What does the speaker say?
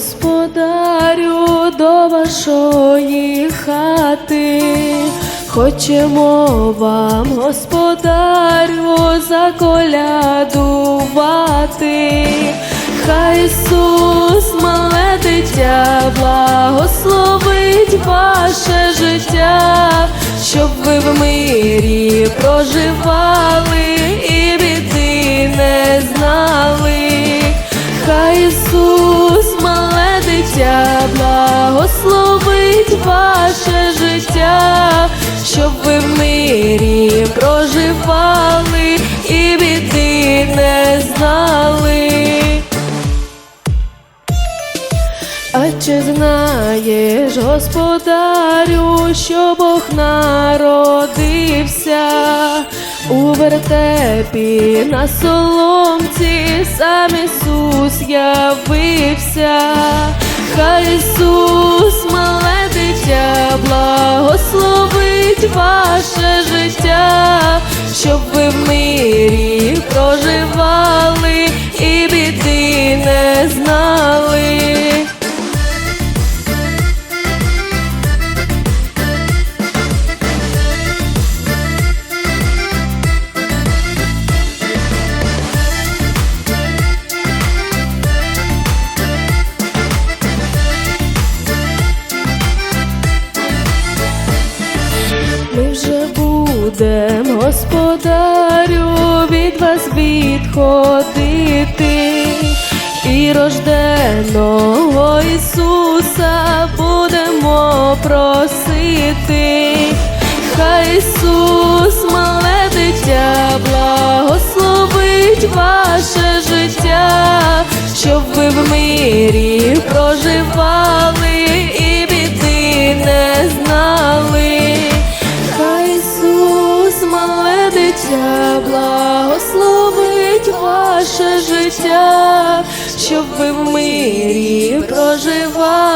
господарю, до вашої хати. Хочемо вам, господарю, заколядувати. Хай Ісус, мале дитя, благословить ваше життя, щоб ви в мирі проживали життя, щоб ви в мирі проживали і біди не знали. А чи знаєш, господарю, що Бог народився у вертепі на соломці, сам Ісус явився, хай Ісус, будем, господарю, від вас відходити, і рожденого Ісуса будемо просити. Хай Ісус, мале ваше життя, щоб ви в мирі проживали